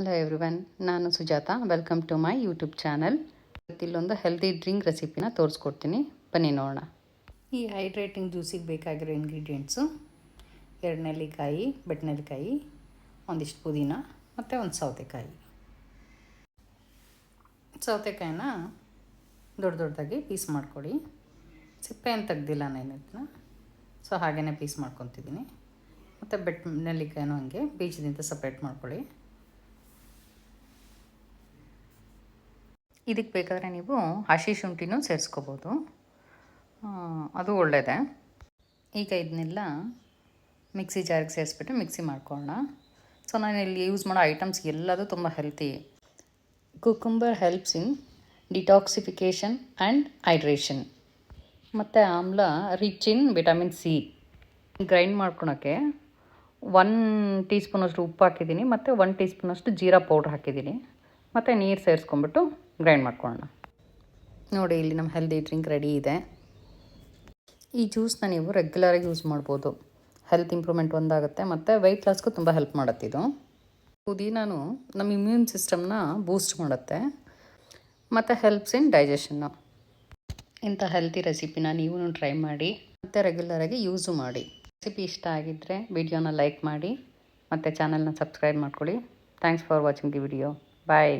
Hello everyone ನಾನು Sujata. Welcome to my YouTube channel ಇಲ್ಲೊಂದು healthy drink ರೆಸಿಪಿನ ತೋರಿಸ್ಕೊಡ್ತೀನಿ. ಬನ್ನಿ ನೋಡೋಣ. ಈ ಹೈಡ್ರೇಟಿಂಗ್ ಜ್ಯೂಸಿಗೆ ಬೇಕಾಗಿರೋ ಇಂಗ್ರೀಡಿಯೆಂಟ್ಸು ಎರಡು ನೆಲ್ಲಿಕಾಯಿ ಬೆಟ್ಟನೆಲ್ಲಿಕಾಯಿ ಒಂದಿಷ್ಟು ಪುದೀನ ಮತ್ತು ಒಂದು ಸೌತೆಕಾಯಿ. ಸೌತೆಕಾಯಿನ ದೊಡ್ಡ ದೊಡ್ಡದಾಗಿ ಪೀಸ್ ಮಾಡಿಕೊಡಿ. ಸಿಪ್ಪೆ ಏನು ತೆಗ್ದಿಲ್ಲ ನಾನು ಇದನ್ನ. ಸೊ ಹಾಗೆಯೇ ಪೀಸ್ ಮಾಡ್ಕೊತಿದ್ದೀನಿ. ಮತ್ತು ಬೆಟ್ ನೆಲ್ಲಿಕಾಯಿನೂ ಹಂಗೆ ಬೀಜದಿಂದ ಸಪ್ರೇಟ್ ಮಾಡ್ಕೊಳ್ಳಿ ಇದಕ್ಕೆ ಬೇಕಾದರೆ ನೀವು ಹಸಿ ಶುಂಠಿನೂ ಸೇರಿಸ್ಕೋಬೋದು. ಅದು ಒಳ್ಳೆಯದೆ ಈಗ ಇದನ್ನೆಲ್ಲ ಮಿಕ್ಸಿ ಜಾರಿಗೆ ಸೇರಿಸ್ಬಿಟ್ಟು ಮಿಕ್ಸಿ ಮಾಡ್ಕೊಳ್ಳೋಣ. ಸೊ, ನಾನು ಇಲ್ಲಿ ಯೂಸ್ ಮಾಡೋ ಐಟಮ್ಸ್ ಎಲ್ಲದೂ ತುಂಬ healthy. Cucumber helps in detoxification and hydration. ಮತ್ತು amla, rich in vitamin C. Grind ಮಾಡ್ಕೊಳಕ್ಕೆ ಒನ್ ಟೀ ಸ್ಪೂನಷ್ಟು ಉಪ್ಪು ಹಾಕಿದ್ದೀನಿ, ಮತ್ತು ಒನ್ ಟೀ ಸ್ಪೂನಷ್ಟು ಜೀರಾ ಪೌಡ್ರ್ ಹಾಕಿದ್ದೀನಿ. ಮತ್ತು ನೀರು ಸೇರಿಸ್ಕೊಂಬಿಟ್ಟು ಗ್ರೈಂಡ್ ಮಾಡ್ಕೊಳ್ಳೋಣ. ನೋಡಿ, ಇಲ್ಲಿ ನಮ್ಮ ಹೆಲ್ದಿ ಡ್ರಿಂಕ್ ರೆಡಿ ಇದೆ. ಈ ಜ್ಯೂಸ್ನ ನೀವು ರೆಗ್ಯುಲರಾಗಿ ಯೂಸ್ ಮಾಡ್ಬೋದು. ಹೆಲ್ತ್ ಇಂಪ್ರೂವ್ಮೆಂಟ್ ಒಂದಾಗುತ್ತೆ, ಮತ್ತು ವೆಯ್ಟ್ ಲಾಸ್ಗೂ ತುಂಬ ಹೆಲ್ಪ್ ಮಾಡುತ್ತಿದ್ದು ಇದು. ಪುದೀನಾನು ನಮ್ಮ ಇಮ್ಯೂನ್ ಸಿಸ್ಟಮ್ನ ಬೂಸ್ಟ್ ಮಾಡುತ್ತೆ, ಮತ್ತು ಹೆಲ್ಪ್ಸ್ ಇನ್ ಡೈಜೆಷನ್ನು ಇಂಥ ಹೆಲ್ತಿ ರೆಸಿಪಿನ ನೀವು ಟ್ರೈ ಮಾಡಿ, ಮತ್ತು ರೆಗ್ಯುಲರಾಗಿ ಯೂಸು ಮಾಡಿ. ರೆಸಿಪಿ ಇಷ್ಟ ಆಗಿದ್ದರೆ ವಿಡಿಯೋನ ಲೈಕ್ ಮಾಡಿ, ಮತ್ತು ಚಾನಲ್ನ ಸಬ್ಸ್ಕ್ರೈಬ್ ಮಾಡ್ಕೊಳ್ಳಿ. Thanks for watching the video bye